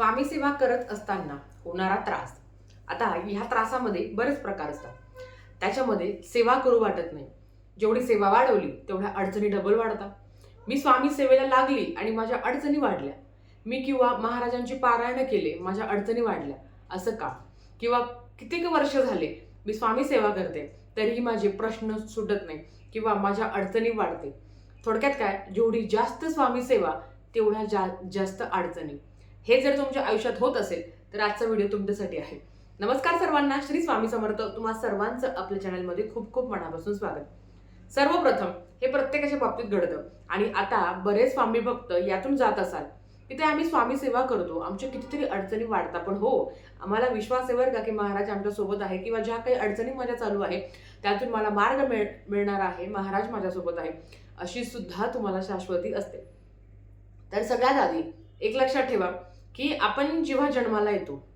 स्वामी सेवा करत असताना होणारा त्रास. आता ह्या त्रासामध्ये बरेच प्रकार असतात. त्याच्यामध्ये सेवा करू वाटत नाही. जेवढी सेवा वाढवली तेवढ्या अडचणी डबल वाढतात. मी स्वामी सेवेला लागली आणि माझ्या अडचणी वाढल्या. मी किंवा महाराजांची पारायण केले माझ्या अडचणी वाढल्या. असं का? किंवा कित्येक वर्ष झाले मी स्वामी सेवा करते तरीही माझे प्रश्न सुटत नाही किंवा माझ्या अडचणी वाढते. थोडक्यात काय? जेवढी जास्त स्वामी सेवा तेवढ्या जा जास्त अडचणी. हे जर तुमच्या आयुष्यात होत असेल तर आजचा व्हिडिओ तुमच्यासाठी आहे. नमस्कार सर्वांना श्री स्वामी समर्थ. तुम्हा सर्वांचं आपल्या चॅनलमध्ये खूप खूप मनापासून स्वागत. सर्वप्रथम हे प्रत्येकाच्या बाबतीत घडतं. आणि आता बरेच स्वामी भक्त यातून जात असाल. तिथे आम्ही स्वामी सेवा करतो. आमच्या कितीतरी अडचणी वाढतात पण हो. आम्हाला विश्वास आहे बरं का की महाराज आमच्यासोबत आहे किंवा ज्या काही अडचणी माझ्या चालू आहे त्यातून मला मार्ग मिळ मिळणार आहे. महाराज माझ्यासोबत आहे. अशी सुद्धा तुम्हाला शाश्वती असते. तर सगळ्यात आधी एक लक्षात ठेवा. की आपण जेव्हा जन्माला येतो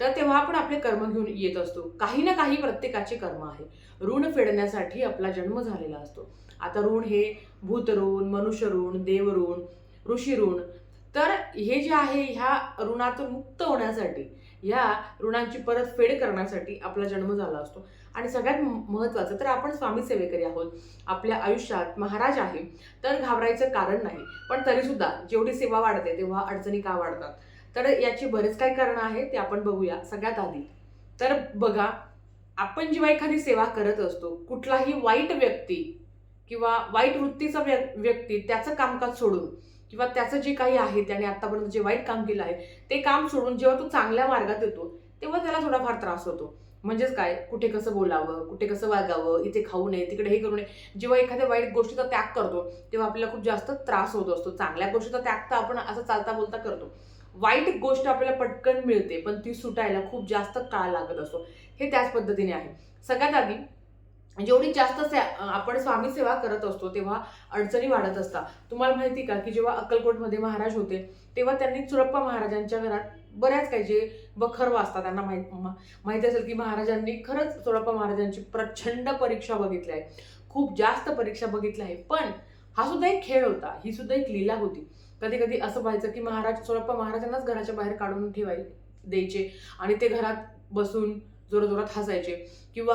तर तेव्हा आपण आपले कर्म घेऊन येत असतो. काही ना काही प्रत्येकाचे कर्म आहे. ऋण फेडण्यासाठी आपला जन्म झालेला असतो. आता ऋण हे भूत ऋण मनुष्य ऋण देव ऋण ऋषी ऋण. तर हे जे आहे ह्या ऋणातून मुक्त होण्यासाठी ह्या ऋणांची परतफेड करण्यासाठी आपला जन्म झाला असतो. आणि सगळ्यात महत्त्वाचं तर आपण स्वामी सेवेकरी आहोत. आपल्या आयुष्यात महाराज आहे तर घाबरायचं कारण नाही. पण तरीसुद्धा जेवढी सेवा वाढते तेव्हा अडचणी का वाढतात? तर याची बरेच काही कारणं आहेत ते आपण बघूया सगळ्यात आधी. तर बघा आपण जेव्हा एखादी सेवा करत असतो कुठलाही वाईट व्यक्ती किंवा वाईट वृत्तीचा व्य- व्यक्ती त्याचं कामकाज सोडून किंवा त्याचं जे काही आहे त्याने आतापर्यंत जे वाईट काम केलं आहे ते काम सोडून जेव्हा तो चांगल्या मार्गात येतो तेव्हा त्याला थोडाफार त्रास होतो. म्हणजेच काय? कुठे कसं बोलावं कुठे कसं वागावं इथे खाऊ नये तिकडे हे करू नये. जेव्हा एखाद्या वाईट गोष्टीचा त्याग करतो तेव्हा आपल्याला खूप जास्त त्रास होत असतो. चांगल्या गोष्टीचा त्याग तर आपण असं चालता बोलता करतो. वाईट गोष्ट आपल्याला पटकन मिळते पण ती सुटायला खूप जास्त काळ लागत असतो. हे त्याच पद्धतीने आहे. सगळ्यात आधी जेवढी जास्त से आपण स्वामी सेवा करत असतो तेव्हा अडचणी वाढत असतात. तुम्हाला माहिती का की जेव्हा अक्कलकोटमध्ये महाराज होते तेव्हा त्यांनी चुरप्पा महाराजांच्या घरात बऱ्याच काही जे बखर वाचतात त्यांना माहीत मा- माहिती असेल की महाराजांनी खरंच चुरप्पा महाराजांची प्रचंड परीक्षा बघितली आहे. खूप जास्त परीक्षा बघितल्या आहे. पण हा सुद्धा एक खेळ होता ही सुद्धा एक लीला होती. कधी कधी असं व्हायचं की महाराज सोळप्पा महाराजांनाच घराच्या बाहेर काढून ठेवाय द्यायचे. आणि ते घरात बसून जोराजोरात हसायचे. किंवा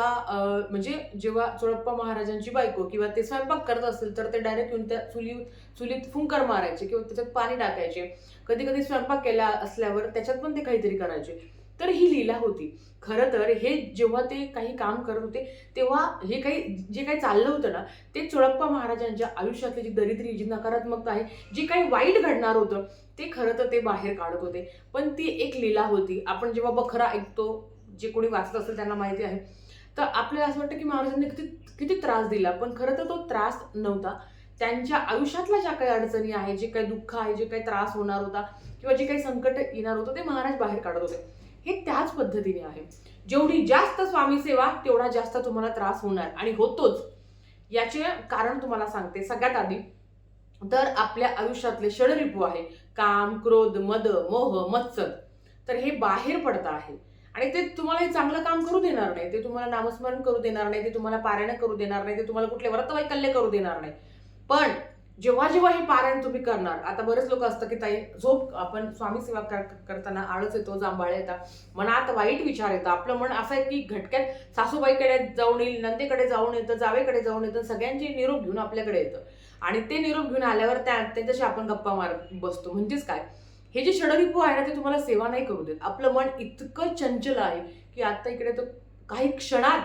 म्हणजे जेव्हा चोळप्पा महाराजांची बायको किंवा ते स्वयंपाक करत असतील तर ते डायरेक्ट येऊन त्या चुली चुलीत फुंकर मारायचे किंवा त्याच्यात पाणी टाकायचे. कधी कधी स्वयंपाक केला असल्यावर त्याच्यात पण ते काहीतरी करायचे. तर ही लीला होती. खरं तर हे जेव्हा ते काही काम करत होते तेव्हा हे काही जे काही चाललं होतं ना ते चोळप्पा महाराजांच्या आयुष्यातली जी दरिद्री जी नकारात्मकता आहे जे काही वाईट घडणार होतं ते खरं तर ते बाहेर काढत होते. पण ती एक लीला होती. आपण जेव्हा बखरा ऐकतो जे कोणी वाचत असेल त्यांना माहिती आहे. तर आपल्याला असं वाटतं की महाराजांनी किती किती त्रास दिला पण खरं तर तो त्रास नव्हता. त्यांच्या आयुष्यातल्या ज्या काही अडचणी आहे जे काही दुःख आहे जे काही त्रास होणार होता किंवा जे काही संकट येणार होतं ते महाराज बाहेर काढत होते. हे त्याच पद्धतीने आहे. जेवढी जास्त स्वामी सेवा तेवढा जास्त तुम्हाला त्रास होणार आणि होतोच. याचे कारण तुम्हाला सांगते. सगळ्यात आधी तर आपल्या आयुष्यातले षडरिपू आहे. काम क्रोध मद मोह मत्सर. तर हे बाहेर पडतं आहे. आणि ते तुम्हाला हे चांगलं काम करू देणार नाही. ते तुम्हाला नामस्मरण करू देणार नाही. ते तुम्हाला पारायण करू देणार नाही. ते तुम्हाला कुठले व्रतवैकल्य करू देणार नाही. पण जेव्हा जेव्हा हे पारायण तुम्ही करणार आता बरेच लोक असतं की ताई झोप आपण स्वामी सेवा कर- करताना आळस येतो जांभाळ येतात मनात वाईट विचार येतात. आपलं मन असं आहे की घटक्यात सासूबाईकडे जाऊन येईल नंदेकडे जाऊन येतं जावेकडे जाऊन येतं सगळ्यांचे निरोप घेऊन आपल्याकडे येतं. आणि ते निरोप घेऊन आल्यावर त्या त्यांच्याशी आपण गप्पा मार बसतो. म्हणजेच काय? हे जे षडरिपू आहे ना ते तुम्हाला सेवा नाही करू देत. आपलं मन इतकं चंचल आहे की आता इकडे तर काही क्षणात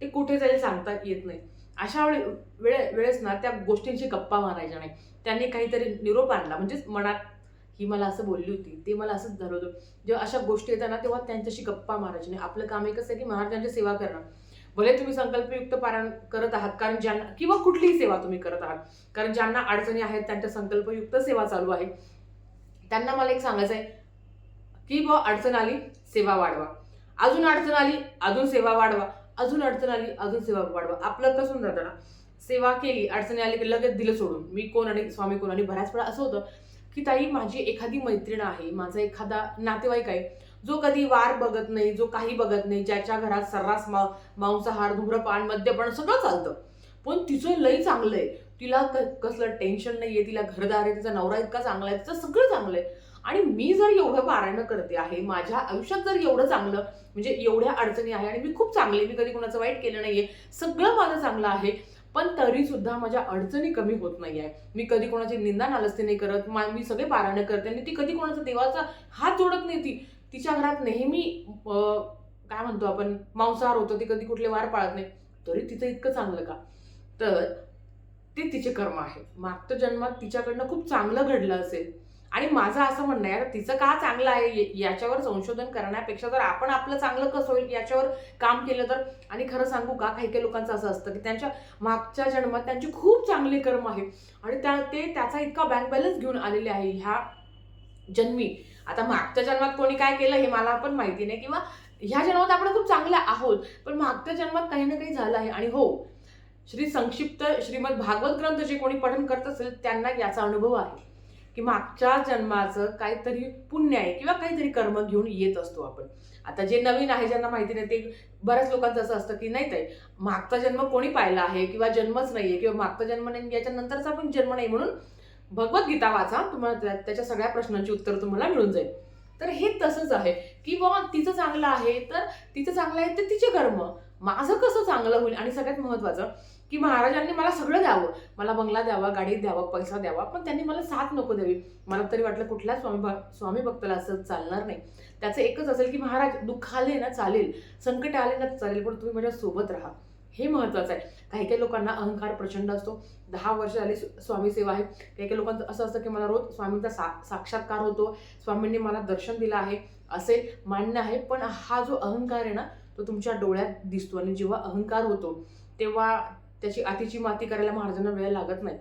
ते कुठे जाईल सांगता येत नाही. अशा वेळे वेळे वेळेस ना त्या गोष्टींची गप्पा मारायच्या नाही. त्यांनी काहीतरी निरोप आणला. म्हणजेच मनात ही मला असं बोलली होती ते मला असंच झालं होतं. जेव्हा अशा गोष्टी येतात ना तेव्हा त्यांच्याशी गप्पा मारायची नाही. आपलं काम एकच आहे की महाराजांची सेवा करणं. भले तुम्ही संकल्पयुक्त पारायण करत आहात कारण ज्यांना किंवा कुठलीही सेवा तुम्ही करत आहात कारण ज्यांना अडचणी आहेत त्यांच्या संकल्पयुक्त सेवा चालू आहे. त्यांना मला एक सांगायचं आहे की बुवा अडचण आली सेवा वाढवा. अजून अडचण आली अजून सेवा वाढवा. अजून अडचण आली अजून सेवा वाढवा. आपलं कसून जातं ना सेवा केली अडचणी आली की लगेच दिलं सोडून. मी कोण आणि स्वामी कोण आणि बऱ्याच वेळा असं होतं की ताई माझी एखादी मैत्रीण आहे माझा एखादा नातेवाईक आहे जो कधी वार बघत नाही जो काही बघत नाही ज्याच्या घरात सर्रास मा मांसाहार धूम्रपान मद्यपान सगळं चालतं. पण तिचं लई चांगलं आहे. तिला क कसलं टेन्शन नाही आहे तिला घरदार आहे तिचा नवरा इतका चांगला आहे तिचं सगळं चांगलं आहे. आणि मी जर एवढं पारायण करते आहे माझ्या आयुष्यात जर एवढं चांगलं म्हणजे एवढ्या अडचणी आहे आणि मी खूप चांगली मी कधी कोणाचं वाईट केलं नाहीये सगळं माझं चांगलं आहे पण तरी सुद्धा माझ्या अडचणी कमी होत नाही आहे मी कधी कोणाची निंदा नालस्ती नाही करत मी सगळे पारायण करते आणि ती कधी कोणाचा देवाचा हात जोडत नाही ती तिच्या घरात नेहमी काय म्हणतो आपण मांसाहार होतो ती कधी कुठले वार पाळत नाही तरी तिचं इतकं चांगलं का? तर ते तिचे कर्म आहे. मागच्या जन्मात तिच्याकडनं खूप चांगलं घडलं असेल आणि माझं असं म्हणणं आहे तिचं का चांगलं आहे याच्यावर संशोधन करण्यापेक्षा जर आपण आपलं चांगलं कसं होईल याच्यावर काम केलं तर? आणि खरं सांगू का काही काही लोकांचं असं असतं की त्यांच्या मागच्या जन्मात त्यांची खूप चांगले कर्म आहे. आणि त्या ते त्याचा इतका बँक बॅलन्स घेऊन आलेले आहे ह्या जन्मी. आता मागच्या जन्मात कोणी काय केलं हे मला पण माहिती नाही किंवा ह्या जन्मात आपण खूप चांगले आहोत पण मागच्या जन्मात काही ना काही झालं आहे. आणि हो श्री संक्षिप्त श्रीमद भागवत ग्रंथ जे कोणी पठन करत असेल त्यांना याचा अनुभव आहे. की मागच्या जन्माचं काहीतरी पुण्य आहे किंवा काहीतरी कर्म घेऊन येत असतो आपण. आता जे नवीन आहे ज्यांना माहिती नाही ते बऱ्याच लोकांचं असं असतं की नाही ते मागचा जन्म कोणी पाहिला आहे किंवा जन्मच नाहीये किंवा मागचा जन्म नाही याच्या नंतरचा पण जन्म नाही म्हणून भगवद्गीता वाचा तुम्हाला त्याच्या सगळ्या प्रश्नांची उत्तर तुम्हाला मिळून जाईल. तर हे तसंच आहे की बाबा तिचं चांगलं आहे तर तिचं चांगलं आहे तर तिचे कर्म. माझं कसं चांगलं होईल? आणि सगळ्यात महत्वाचं की महाराजांनी मला सगळं द्यावं. मला बंगला द्यावा गाडी द्यावा पैसा द्यावा पण त्यांनी मला साथ नको द्यावी. मला तरी वाटलं कुठल्या स्वामी भ- स्वामी भक्ताला असं चालणार नाही. त्याचं एकच असेल की महाराज दुःख आले ना चालेल संकट आले ना चालेल पण तुम्ही माझ्या सोबत राहा. हे महत्वाचं आहे. काही काही लोकांना अहंकार प्रचंड असतो. दहा वर्ष झाली स्वामी सेवा आहे. काही काही लोकांचं असं असतं की मला रोज स्वामींचा सा साक्षात्कार होतो. स्वामींनी मला दर्शन दिलं आहे. असे मान्य आहे पण हा जो अहंकार आहे ना तो तुमच्या डोळ्यात दिसतो. आणि जेव्हा अहंकार होतो तेव्हा त्याची आतीची माती करायला महाराजांना वेळ लागत नाही.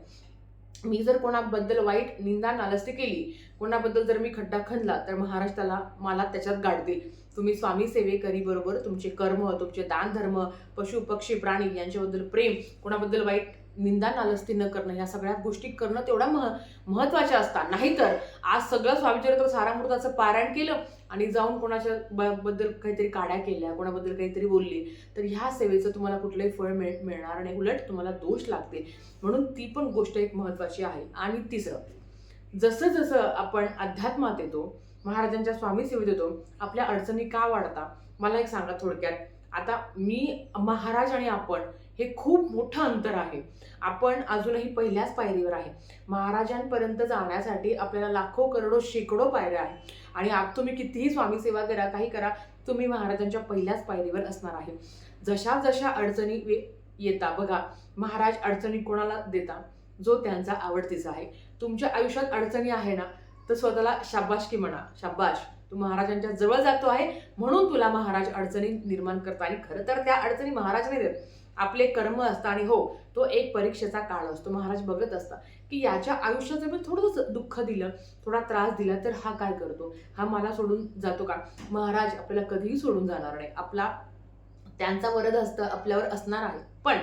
मी जर कोणाबद्दल वाईट निंदा नालस्ती केली कोणाबद्दल जर मी खड्डा खणला तर महाराज त्याला मला त्याच्यात गाडतील तुम्ही स्वामी सेवेकरी बरोबर तुमचे कर्म तुमचे दानधर्म पशु पक्षी प्राणी यांच्याबद्दल प्रेम कोणाबद्दल वाईट निंदा नालस्ती न करणं ह्या सगळ्या गोष्टी करणं तेवढ्या मह महत्त्वाच्या असतात. नाहीतर आज सगळं स्वामीचरित्र सारामृताचं पारायण केलं आणि जाऊन कोणाच्या ब- बद्दल काहीतरी काड्या केल्या कोणाबद्दल काहीतरी बोलली तर ह्या सेवेचं तुम्हाला कुठलंही फळ मिळ मिळणार नाही उलट तुम्हाला दोष लागते म्हणून ती पण गोष्ट एक महत्त्वाची आहे. आणि तिसरं जसं जसं आपण अध्यात्मात येतो महाराजांच्या स्वामी सेवेत येतो आपल्या अडचणी का वाढता? मला एक सांगा थोडक्यात. आता मी महाराज आणि आपण हे खूप मोठं अंतर आहे. आपण अजूनही पहिल्याच पायरीवर आहे. महाराजांपर्यंत जाण्यासाठी आपल्याला लाखो करोडो शेकडो पायऱ्या आहे आणि आप तुम्ही कितीही स्वामी सेवा करा काही करा तुम्ही महाराजांच्या पहिल्याच पायरीवर असणार आहे. जशा जशा अडचणी येता बघा महाराज अडचणी कोणाला देता? जो त्यांचा आवडतीचा आहे. तुमच्या आयुष्यात अडचणी आहे ना तर स्वतःला शाबाशकी म्हणा. शाबाश. तू महाराजांच्या जवळ जातो आहे म्हणून तुला महाराज अडचणी निर्माण करता. आणि खरं तर त्या अडचणी महाराज नाही देत. आपले कर्म असतात आणि हो तो एक परीक्षेचा काळ असतो. महाराज बघत असतात की याच्या आयुष्यात जर मी थोडंसं दुःख दिलं थोडा त्रास दिला तर हा काय करतो? हा मला सोडून जातो का? महाराज आपल्याला कधीही सोडून जाणार नाही. आपला त्यांचा वरद हस्त आपल्यावर असणार आहे. पण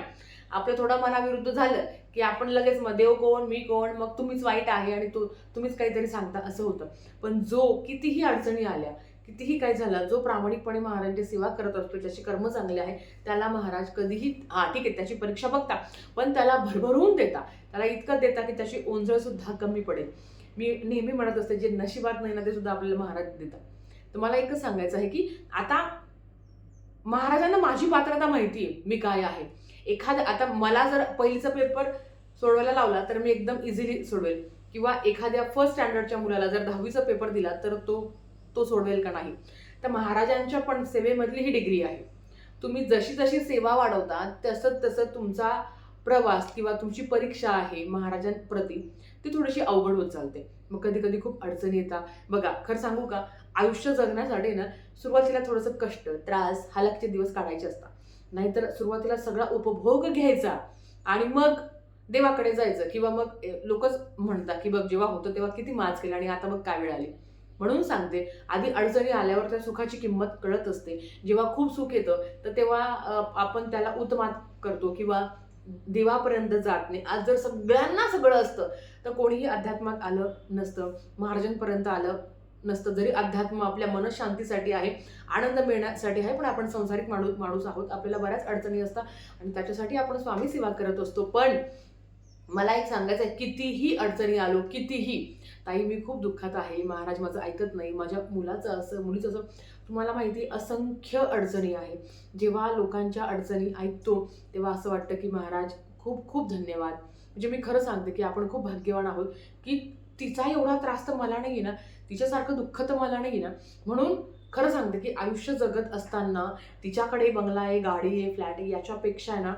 आपलं थोडं मनाविरुद्ध झालं की आपण लगेच मग देव कोण मी कोण मग तुम्हीच वाईट आहे आणि तू तुम्हीच काहीतरी सांगता असं होतं. पण जो कितीही अडचणी आल्या कितीही काय झालं जो प्रामाणिकपणे महाराजांची सेवा करत असतो ज्याचे कर्म चांगले आहे त्याला महाराज कधीही हा ठीक आहे त्याची परीक्षा बघता पण त्याला भरभरून देता. त्याला इतकं देता की त्याची ओंजळ सुद्धा कमी पडेल. मी नेहमी म्हणत असते जे नशिबात नाही ना ते सुद्धा आपल्याला महाराज देतात. तर मला एकच सांगायचं आहे की आता महाराजांना माझी पात्रता माहिती आहे मी काय आहे. एखादं आता मला जर पहिलीचा पेपर सोडवायला लावला तर मी एकदम इझिली सोडवेल. किंवा एखाद्या फर्स्ट स्टँडर्डच्या मुलाला जर दहावीचा पेपर दिला तर तो तो सोडवेल का नाही? तर महाराजांच्या पण सेवेमधली ही डिग्री आहे. तुम्ही जशी जशी सेवा वाढवता तसं तसं तुमचा प्रवास किंवा तुमची परीक्षा आहे महाराजांप्रती ती थोडीशी अवघड होत चालते. मग कधी कधी खूप अडचणी येतात. बघा खरं सांगू का? आयुष्य जगण्यासाठी ना सुरुवातीला थोडंसं कष्ट त्रास हालाकचे दिवस काढायचे असतात. नाहीतर सुरुवातीला सगळा उपभोग घ्यायचा आणि मग देवाकडे जायचं किंवा मग लोकच म्हणतात की बघ जेव्हा होतं तेव्हा किती माज केला आणि आता मग काय वेळ आली? म्हणून सांगते. आधी अडचणी आल्यावर त्या सुखाची किंमत कळत असते. जेव्हा खूप सुख येतं तर तेव्हा आपण त्याला उत्मात करतो किंवा देवापर्यंत जात नाही. आज जर सगळ्यांना सगळं असतं तर कोणीही अध्यात्मात आलं नसतं. महाराजांपर्यंत आलं नसतं. जरी अध्यात्म आपल्या मनशांतीसाठी आहे आनंद मिळण्यासाठी आहे पण आपण संसारिक माणूस माणूस आहोत. आपल्याला बऱ्याच अडचणी असतात आणि त्याच्यासाठी आपण स्वामी सेवा करत असतो. पण मला एक सांगायचं आहे कितीही अडचणी आलो कितीही ताई मी खूप दुःखात आहे महाराज माझं ऐकत नाही माझ्या मुलाचं असं मुलीचं असं तुम्हाला माहिती आहे, असंख्य अडचणी आहे जेव्हा लोकांच्या अडचणी ऐकतो तेव्हा असं वाटतं की महाराज खूप खूप धन्यवाद. म्हणजे मी खरं सांगते की आपण खूप भाग्यवान आहोत की तिचा एवढा त्रास तर मला नाही आहे ना तिच्यासारखं दुःख तर मला नाही आहे ना. म्हणून खरं सांगते की आयुष्य जगत असताना तिच्याकडे बंगला आहे गाडी आहे फ्लॅट आहे याच्यापेक्षा आहे ना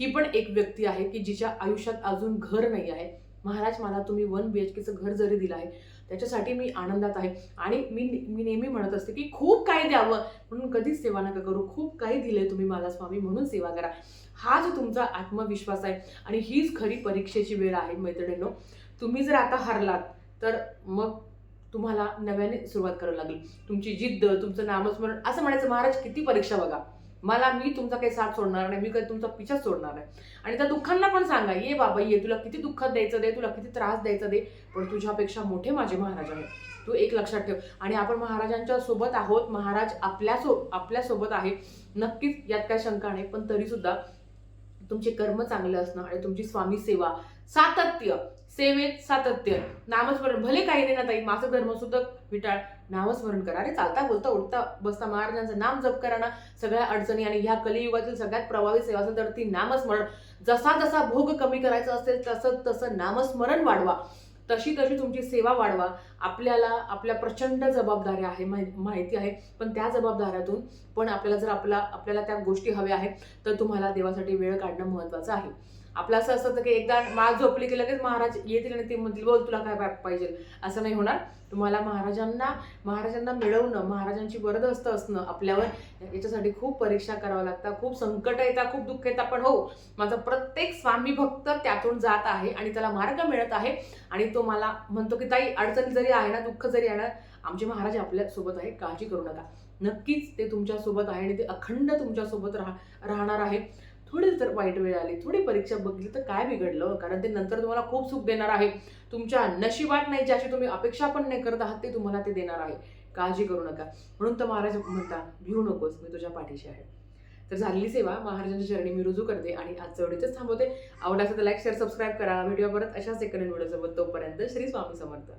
ही पण एक व्यक्ती आहे की जिच्या आयुष्यात अजून घर नाही आहे. महाराज मला तुम्ही वन बी एच केचं घर जरी दिलं आहे त्याच्यासाठी मी आनंदात आहे. आणि मी मी नेहमी म्हणत असते की खूप काही द्यावं म्हणून कधीच सेवा नका करू. खूप काही दिले तुम्ही मला स्वामी म्हणून सेवा करा. हा जो तुमचा आत्मविश्वास आहे आणि हीच खरी परीक्षेची वेळ आहे मैत्रिणींनो. तुम्ही जर आता हरलात तर मग तुम्हाला नव्याने सुरुवात करावी लागेल. तुमची जिद्द तुमचं नामस्मरण असं म्हणायचं महाराज किती परीक्षा बघा. मला मी तुमचा काही साथ सोडणार नाही मी काही तुमचा पिछाच सोडणार नाही. आणि त्या दुःखांना पण सांगा ये बाबा ये तुला किती दुःखात द्यायचं दे तुला किती त्रास द्यायचा दे पण तुझ्यापेक्षा मोठे माझे महाराज आहेत. तू एक लक्षात ठेव. आणि आपण महाराजांच्या सोबत आहोत महाराज आपल्या सो आपल्यासोबत आहे. नक्कीच यात काय शंका नाही पण तरीसुद्धा तुमचे कर्म चांगले असणं आणि तुमची स्वामी सेवा सातत्य. सेवेत सातत्य. नामस्मरण. भले काही नाही ना ताई माझं धर्म सुद्धा विटाळ. नामस्मरण करा. अरे चालता बोलता उठता बसता महाराजांचं नाम जप करा ना. सगळ्या अडचणी आणि ह्या कलियुगातील सगळ्यात प्रभावी सेवा असेल तर ती नामस्मरण. जसा जसा भोग कमी करायचा असेल तसं तसं नामस्मरण वाढवा. तशी तशी तुमची सेवा वाढवा. आपल्याला आपल्या प्रचंड जबाबदाऱ्या आहे माहि- माहिती आहे. पण त्या जबाबदाऱ्यातून पण आपल्याला जर आपला आपल्याला त्या गोष्टी हव्या आहेत तर तुम्हाला देवासाठी वेळ काढणं महत्वाचं आहे. आपलं असं असतं की एकदा माळ झोपली की लगेच महाराज येतील आणि ते म्हणतील बोल तुला काय पाहिजे? असं नाही होणार. तुम्हाला महाराजांना महाराजांना मिळवणं महाराजांची वरदहस्त असणं आपल्यावर याच्यासाठी खूप परीक्षा कराव्या लागतात. खूप संकट येतात खूप दुःख येतात. पण हो माझा प्रत्येक स्वामी भक्त त्यातून जात आहे आणि त्याला मार्ग मिळत आहे. आणि तो मला म्हणतो की ताई अडचणी जरी आहे ना दुःख जरी आहे ना आमचे महाराज आपल्यासोबत आहे. काळजी करू नका. नक्कीच ते तुमच्यासोबत आहे आणि ते अखंड तुमच्यासोबत राह राहणार आहे. थोडी जर वाईट वेळ आली थोडी परीक्षा बघली तर काय बिघडलं? कारण ते नंतर तुम्हाला खूप सुख देणार आहे. तुमच्या नशिबात नाही ज्याची तुम्ही अपेक्षा पण नाही करत आहात ते तुम्हाला ते देणार आहे. काळजी करू नका. म्हणून तर महाराज म्हणता भिवू नकोस मी तुझ्या पाठीशी आहे. तर झालेली सेवा महाराजांच्या चरणी मी रुजू करते आणि आज एवढीच थांबवते. आवडला तर लाईक शेअर सबस्क्राईब करा. व्हिडिओ परत अशाच सेकंड व्हिडिओसोबत तोपर्यंत श्री स्वामी समर्थ.